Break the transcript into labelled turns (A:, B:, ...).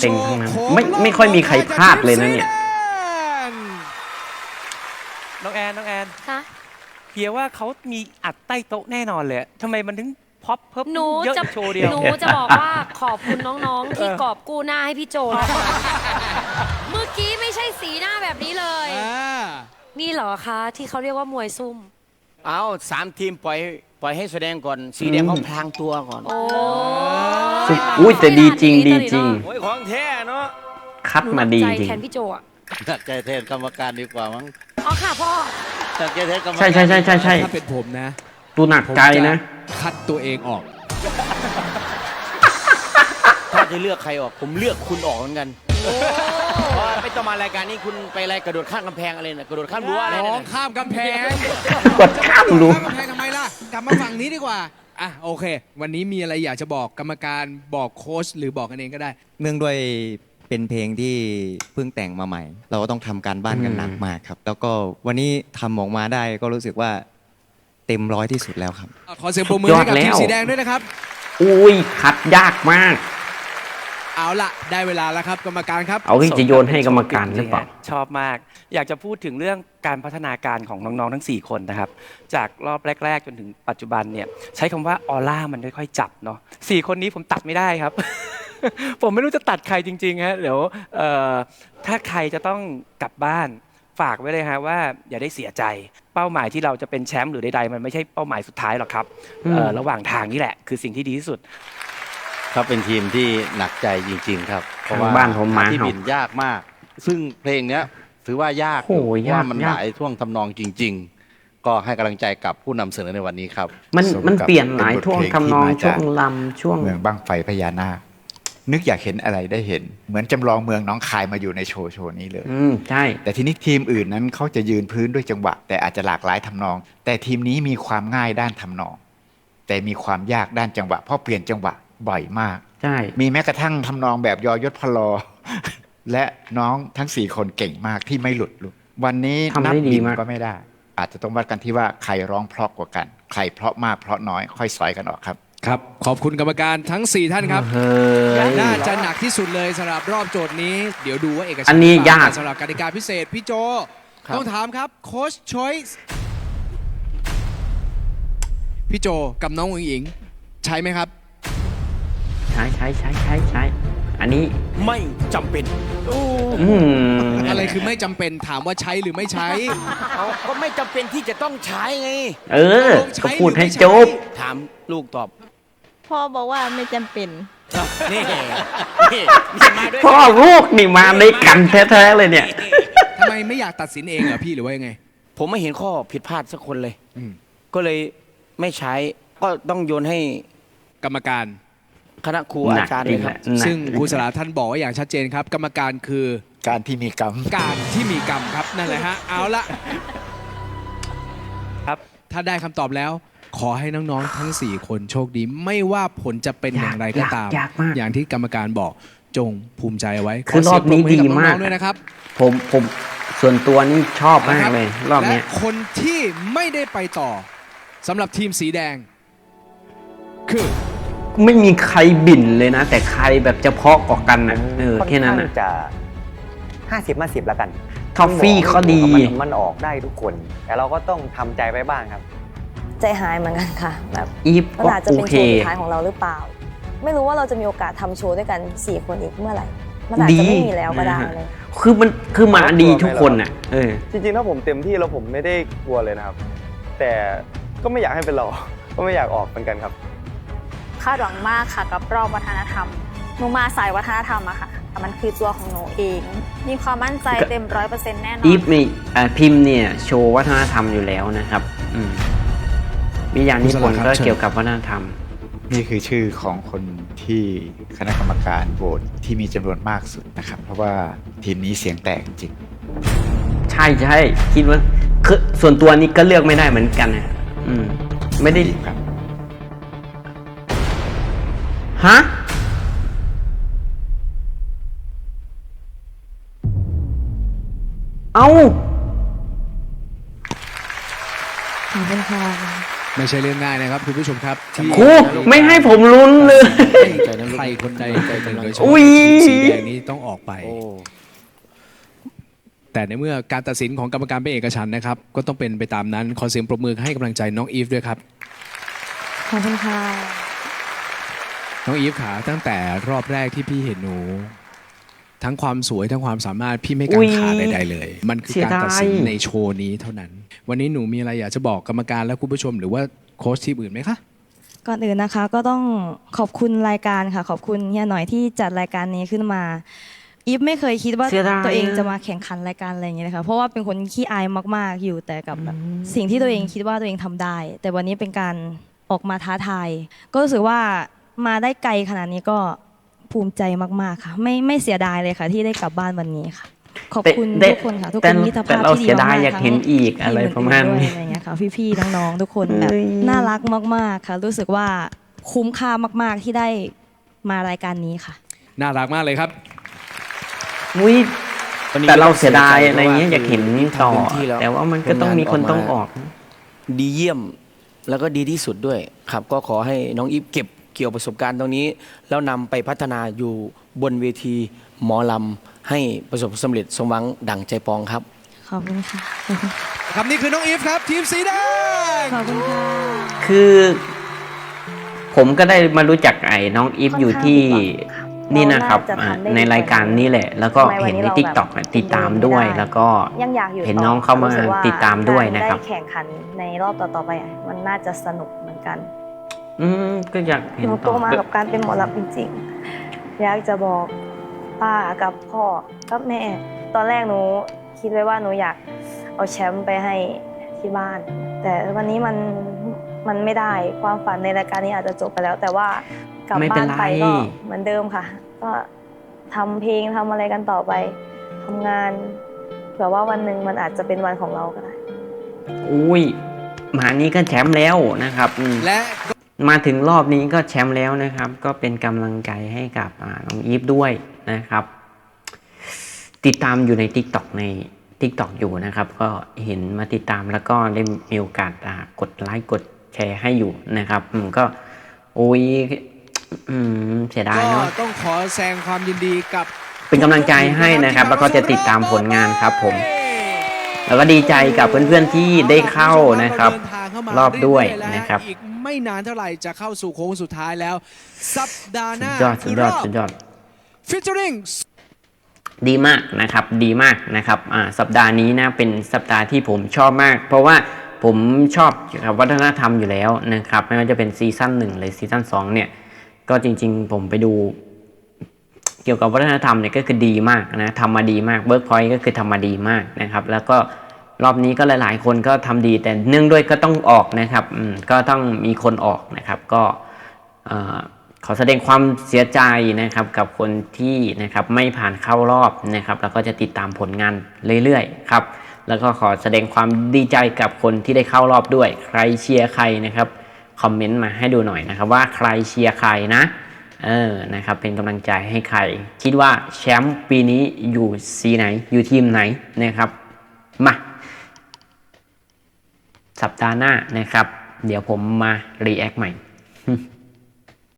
A: เต็งทั้งนั้นไม่ไม่ค่อยมีใครพลาดเลยนะเนี่ย
B: น้องแอน น้องแอน
C: คะ
B: เฮียว่าเขามีอัดใต้โต๊ะแน่นอนเลยทำไมมันถึงพอปเพิ่ม
C: หนู
B: เยอะ
C: จะ
B: โชว์เดียว
C: หนูจะบอกว่าขอบคุณน้องๆ ที่
B: เออ
C: กอบกู้หน้าให้พี่โจนะคะเมื่อกี้ไม่ใช่สีหน้าแบบนี้เลย นี่เหรอคะ ที่เขาเรียกว่ามวยซุ่ม
D: เอาสามทีมปล่อยปล่อยให้แสดงก่อน สีแดงเขาพลางตัวก่อน
C: โอ้
A: สุดอุ้ยแต่ดีจริงดีจริง
D: โอ้ยของแท้เนาะ
A: คัด
C: หนู
A: มา
C: หนัก
A: ดี
C: ใจ
A: จริง
C: แทนพี่โจอะ
E: หนักใจแทนกรรมการดีกว่ามั้ง
C: อ๋อค่ะพ่อ
E: หนักใจแทนกรรมการ
A: ใช่ใช่ใช่ใช่ใช่
F: ถ้าเป็นผมนะ
A: ดูหนัก
F: ผม
A: ใจนะ
F: คัดตัวเองออก
D: ถ้าจะเลือกใครออก ผมเลือกคุณออกเหมือนกันเพราะ ว่าไม่ต้องมารายการนี้คุณไปอะไรกระโดดข้ามกำแพงอะไรนะกระโดดข้ามรั้วอะไร
F: น้อ
D: นะ
F: งข้ามกำแพง
A: กดข้ามรู้
F: ข้ามกำแพงทำไมล่ะ กลับมาฝั่งนี้ดีกว่า อะโอเค วันนี้มีอะไรอยากจะบอกกรรมการบอกโค้ชหรือบอกกันเองก็ได้
G: เนื่องด้วยเป็นเพลงที่เพิ่งแต่งมาใหม่ เราก็ต้องทำการบ้านกัน
A: อืม
G: หนักมากครับ แล้วก็วันนี้ทำออกมาได้ก็รู้สึกว่าเต็มร้อยที่สุดแล้วครับ
F: ขอเสียงปรบมือให้กับ
A: ยอดแล้ว
F: ทีมสีแดงด้วยนะครับ
A: อุ้ยคัดยากมาก
F: เอาละได้เวลาแล้วครับกรรมการครับ
A: เอาที่จะโยนให้กรรมการหรือเปล่า
B: ชอบมาก อยากจะพูดถึงเรื่องการพัฒนาการของน้องๆทั้ง 4 คนนะครับ จากรอบแรก ๆ จนถึงปัจจุบันเนี่ย ใช้คำว่าออร่ามันค่อยๆจับเนาะสี่คนนี้ผมตัดไม่ได้ครับ ผมไม่รู้จะตัดใครจริงๆฮะเดี๋ยวเอ่อถ้าใครจะต้องกลับบ้านฝากไว้เลยฮะว่าอย่าได้เสียใจเป้าหมายที่เราจะเป็นแชมป์หรือใดๆมันไม่ใช่เป้าหมายสุดท้ายหรอกครับเอ่อระหว่างทางนี่แหละ คือสิ่งที่ดีที่สุด
E: ครับเป็นทีมที่หนักใจจริง ๆ ครับเพราะว่า
A: ทางบ้านผมมา
E: ที่
A: เห่า
E: บินยากมาก ซึ่งเพลงเนี้ย ถือว่ายาก
A: โอ้โห
E: เพราะว่ายา
A: ก
E: มัน
A: ยาก
E: หลายท่วงทำนองจริง ๆ ก็ให้กำลังใจกับผู้นำเสนอในวันนี้ครับ
A: มัน
H: สมกับ
A: มันเปลี่ยนหลาย
H: เป็นบท
A: ท่วง
H: เพลง
A: ทำนอง
H: ที่มา
A: ช่ว
H: จาก
A: งลำช่วง
H: เมืองบ้างไฟพญานาค นึกอยากเห็นอะไรได้เห็น เหมือนจำลองเมืองหน้องคายมาอยู่ในโชว์โชว์นี้เลย
A: อืมใช่
H: แต่ทีนี้ทีมอื่นนั้นเขาจะยืนพื้นด้วยจังหวะ แต่อาจจะหลากหลายทำนอง แต่ทีมนี้มีความง่ายด้านทำนอง แต่มีความยากด้านจังหวะเพราะเปลี่ยนจังหวะ บ่อยมาก
A: ใช่
H: มีแม้กระทั่งทำนองแบบยอยศพลอ และน้องทั้งสี่คนเก่งมากที่ไม่หลุดลูกวันนี้
A: ทำได้
H: นั
A: ดี
H: ดิน
A: มาก
H: ก็ไม่ได้ อาจจะต้องวัดกันที่ว่าใครร้องเพราะกว่ากัน ใครเพราะมากเพราะน้อยค่อยสอยกันออกครับ
F: ครับ ขอบคุณกรรมการทั้ง 4 ท่านครับ
A: เฮ้ย
F: น่าจะหนักที่สุดเลยสำหรับรอบโจทย์นี้ เดี๋ยวดูว่าเอกฉั
A: อั
F: น
A: น
F: ท์
A: นี้
F: หรือเปล่
A: ยาก
F: สำหรับกติกาพิเศษ พี่โจ
D: ครับ
F: ต้องถามครับโค้ชชอยส์พี่โจกับน้องอุ๋งอิง ใช่ไหมครับ
A: ใช้ใช้ใช้ใช้ใช้ อันนี้
D: ไม่จำเป็น
A: อืม
F: อะไรคือไม่จำเป็นถามว่าใช้หรือไม่ใช้
D: เอาก็ไม่จำเป็นที่จะต้องใช้ไง
A: เออ
F: ก็
A: พูดให้จบ
D: ถามลูกตอบ
I: พ่อบอกว่าไม่จำเป็น
D: นี่ นี่นี่มาด้วย
A: พ่อลูกนี่มาด้วยกันแท้ๆเลยเนี่ย
F: ทำไมไม่อยากตัดสินเองเหรอพี่หรือว่ายังไง
D: ผมไม่เห็นข้อผิดพลาดสักคนเลย
F: อืม
D: ก็เลยไม่ใช้ ก็ต้องโยนให้
F: กรรมการ
D: คณะครู
A: หนั
D: อากจารย์
A: จ
D: เล
A: ริ
D: ย
A: ง
D: ค
A: แห
D: รับ
A: ละหนัก
F: ซึ่งครูสลาท่านบอกไว้อย่างชัดเจนครับ กรรมการคือ
H: การที่มีกรรม
F: การที่มีกรรมครับนั่นแหละฮะเอาละ
B: ครับ
F: ถ้าได้คำตอบแล้ว ขอให้น้องๆทั้ง 4 คนโชคดี ไม่ว่าผลจะเป็นอย่างไรก็ตาม
A: ยากมาก
F: อย่างที่กรรมการบอกจงภูมิใจเอาไว้
A: คือรอบนี้
F: ขเสียงปรบมือให้กับ
A: ดีมาก
F: น้องๆด้วยนะครับ
A: ผมผมส่วนตัวนี่ชอบมากเลย รอบ
F: และ
A: เนี้ย
F: คนที่ไม่ได้ไปต่อสำหรับทีมสีแดง คือ
A: ไม่มีใครบิ่นเลยนะ แต่ใครแบบจะเพาะกว่ากันนะเออ
J: ค่อน
A: แค่นั้น
J: ข้าง
A: นะ
J: จะห้าสิบมาสิบแล้วกัน
A: ทอฟฟี่เขาดี
J: มันมันออกได้ทุกคน แต่เราก็ต้องทำใจไว้บ้างครับ
I: ใจหายเหมือนกันค่ะ แบบ
A: อีฟ
I: มัน
A: ก็
I: อาจจะ
A: โอ
I: เป็น
A: เค
I: โชว์สุดท้ายของเราหรือเปล่า ไม่รู้ว่าเราจะมีโอกาสทำโชว์ด้วยกัน 4 คนอีกเมื่อไหร่ มันอาจจะไม่มีแล้วก็ได้
A: นะฮะ
I: เลย
A: คือมันคือมาดีทุกคนน่ะ เออ
J: จริงๆถ้าผมเต็มที่แล้วผมไม่ได้กลัวเลยนะครับ แต่ก็ไม่อยากให้เป็นเรา ก็ไม่อยากออกเหมือนกันครับ
I: คาดหวังมากค่ะกับรอบวัฒนธรรมหนูมาสายวัฒนธรรมอะค่ะมันคือตัวของหนูเอง มีความมั่นใจเต็มร้อยเปอร์เซ็นต์แน่นอน
A: อีฟมีอ่าพิมพ์เนี่ยโชว์วัฒนธรรมอยู่แล้วนะครับอืมมีอย่างนิพนธ์ก็เกี่ยวกับวัฒนธรรม
H: นี่คือชื่อของคนที่คณะกรรมการโหวตที่มีจำนวนมากสุดนะครับ เพราะว่าทีมนี้เสียงแตกจริง
A: ใช่ใช่คิดว่าคือส่วนตัวนี้ก็เลือกไม่ได้เหมือนกันนะอืม ไม่ได้
H: ครับ
A: ฮะ เอา
I: ขอบคุณค่ะ
F: ไม่ใช่เรื่องง่ายนะครับคุณผู้ชมครับที่
A: ครูไม่ให้ผมลุ้นเลย
F: ใครคนใดคนหนึ่งโดยเฉ
A: อุ๊
F: พาะ
A: ย
F: ทีมสีแดงนี้ต้องออกไป
D: โอ้
F: แต่ในเมื่อการตัดสินของกรรมการเป็นเอกฉันท์นะครับ ก็ต้องเป็นไปตามนั้นขอเสียงปรบมือให้กำลังใจน้องอีฟด้วยครับ
I: ขอบคุณค่ะ
F: น้องอีฟขาตั้งแต่รอบแรกที่พี่เห็นหนู ทั้งความสวยทั้งความสามารถพี่ไม่กั
A: อุ๊
F: ง
A: ย
F: ขาใดๆเลย มันคือ
A: เสีย
F: การตัดสิน
A: ดาย
F: ในโชว์นี้เท่านั้น วันนี้หนูมีอะไรอยากจะบอกกรรมการและคุณผู้ชม หรือว่าโค้ชทีมอื่นไหมคะ
K: ก่อนอื่นนะคะก็ต้องขอบคุณรายการค่ะ ขอบคุณเฮียหน่อยที่จัดรายการนี้ขึ้นมาอีฟไม่เคยคิดว่า
A: เสียดาย
K: ตัวเอง
A: อะ
K: จะมาแข่งขันรายการอะไรอย่างเงี้ยนะคะเพราะว่าเป็นคนขี้อายมากๆอยู่แต่กับแบบสิ่งที่ตัวเองคิดว่าตัวเองทำได้ แต่วันนี้เป็นการออกมาท้าทาย ก็รู้สึกว่า มาได้ไกลขนาดนี้ก็ภูมิใจมากๆค่ะ ไม่ไม่เสียดายเลยค่ะ ที่ได้กลับบ้านวันนี้ค่ะ ขอบคุณ
A: แต่
K: ทุกคนค่ะ ทุกค
A: แต่
K: นมิตร
A: แต่
K: ภาพ
A: เรา
K: ที่ดี
A: เสียดาย
K: มากๆ
A: อยาก
K: ทั้ง
A: เห็นอีกอะไร
K: ที
A: ประมาณ
K: อื่นๆ
A: นี้
K: ด้วยอะไรเงี้ยค่ะพี่ๆน้องๆทุกคนแบบ
A: เอ้ย
K: น่ารักมากๆค่ะ รู้สึกว่าคุ้มค่ามากๆที่ได้มารายการนี้ค่ะ
F: น่ารักมากเลยครับ
A: อุ้ย
D: วันนี้
A: แต่เรา
D: ก็ต้อง
A: เสียดาย
D: ใจ
A: อะไรเงี้ยอยากเห็นต่อ
D: ทำเต็มที่แล้ว
A: แต่ว่ามันก็ต้องมีคนต้องออก
D: ดีเยี่ยม แล้วก็ดีที่สุดด้วย ครับ ก็ขอให้น้องอีฟเก็บ เกี่ยวประสบการณ์ตรงนี้ แล้วนำไปพัฒนาอยู่บนเวทีหมอลำให้ประสบความสำเร็จสมหวังดั่งใจปองครับ
K: ขอบคุณค่ะ ขอบคุณ
F: ครับนี่คือน้องอีฟครับ ทีมสีแดง
K: ขอบคุณค่ะ
A: คือผมก็ได้มารู้จักไอ้น้องอีฟอยู่ที่นี่นะครับ
I: เราน่าจะ
A: อ่า
I: ทำได้
A: ในรายการนี้แหละ แล้วก็
I: ทำไมวัน
A: เห็น
I: นี้
A: ใน
I: เรา
A: ทิกตอก
I: แบบ
A: ติดตามด้วย
I: ไม่ได้
A: แล้วก็
I: ยังอยากอยู่
A: เห็น
I: ต่
A: น้องเข้ามา
I: รู้สึกว่
A: ติดตามด้วยนะครับ
I: ได้แข่งขันในรอบต่อๆไปอะมันน่าจะสนุกเหมือนกัน
A: อืมก็อยากเห็
I: ห
A: น
I: นู
A: ต่
I: โต
A: อ
I: มากับการเป็นหมอลำจริงๆ อยากจะบอกป้ากับพ่อกับแม่ ตอนแรกหนูคิดไว้ว่าหนูอยากเอาแชมป์ไปให้ที่บ้าน แต่วันนี้มันมันไม่ได้ความฝันในรายการนี้อาจจะจบไปแล้ว แต่ว่ากลับ
A: ไม่เป็
I: บ้านน
A: ไร
I: ไปก็เหมือนเดิมค่ะ ก็ทำเพลงทำอะไรกันต่อไปทำงานเผื่อว่าวันหนึ่งมันอาจจะเป็นวันของเราก็ได้
A: อุ้ยมานี้ก็แชมป์แล้วนะครับอืม
F: และ
A: มาถึงรอบนี้ก็แชมป์แล้วนะครับ ก็เป็นกำลังใจให้กับอ่าน้องอีฟด้วยนะครับ ติดตามอยู่ใน t ิ k t o k ใน t ิ k t o k อยู่นะครับ ก็เห็นมาติดตามแล้วก็ได้มีโอกาสอ่ากดไลค์กดแชร์ให้อยู่นะครับอืมก็โอ้ยอืมเสียดาย
F: ก็
A: เนาะ
F: ต้องขอแสดงความยินดีกับ
A: เป็นกำลังใจให้นะครับ แล้วก็จะติดตามผลงานครับผม แล้วก็ดีใจกับเพื่อนๆที่ได้เข้านะครับ
F: เดินทางเข้ามาร
A: อบด้วย
F: เๆแล้ว
A: นะครับ
F: อีกไม่นานเท่าไหร่จะเข้าสู่โค้งสุดท้ายแล้ว สัปดาห์ห
A: สุด
F: น้าย
A: อดสุดยอดสุดยอด
F: ฟิชเชอริง
A: ดีมากนะครับดีมากนะครับอ่าสัปดาห์นี้นะเป็นสัปดาห์ที่ผมชอบมาก เพราะว่าผมชอบเกี่ยวกับวัฒนธรรมอยู่แล้วนะครับไม่ว่าจะเป็นซีซั่นหนึ่งหรือซีซั่นสองเนี่ยก็จริง ๆ ผมไปดู เกี่ยวกับวัฒนธรรมเนี่ยก็คือดีมากนะทำมาดีมากเบิร์กพอยต์ก็คือทำมาดีมากนะครับ แล้วก็ รอบนี้ก็หลาย ๆ คนก็ทำดีแต่เนื่องด้วยก็ต้องออกนะครับก็ต้องมีคนออกนะครับ ก็ขอแสดงความเสียใจนะครับกับคนที่นะครับไม่ผ่านเข้ารอบนะครับ แล้วก็จะติดตามผลงานเรื่อย ๆ ครับ แล้วก็ขอแสดงความดีใจกับคนที่ได้เข้ารอบด้วย ใครเชียร์ใครนะครับคอมเมนต์มาให้ดูหน่อยนะครับ ว่าใครเชียร์ใครนะเออนะครับเป็นกำลังใจให้ใคร คิดว่าแชมป์ปีนี้อยู่สีไหนอยู่ทีมไหนนะครับมา สัปดาห์หน้านะครับ เดี๋ยวผมมารีแอคใหม่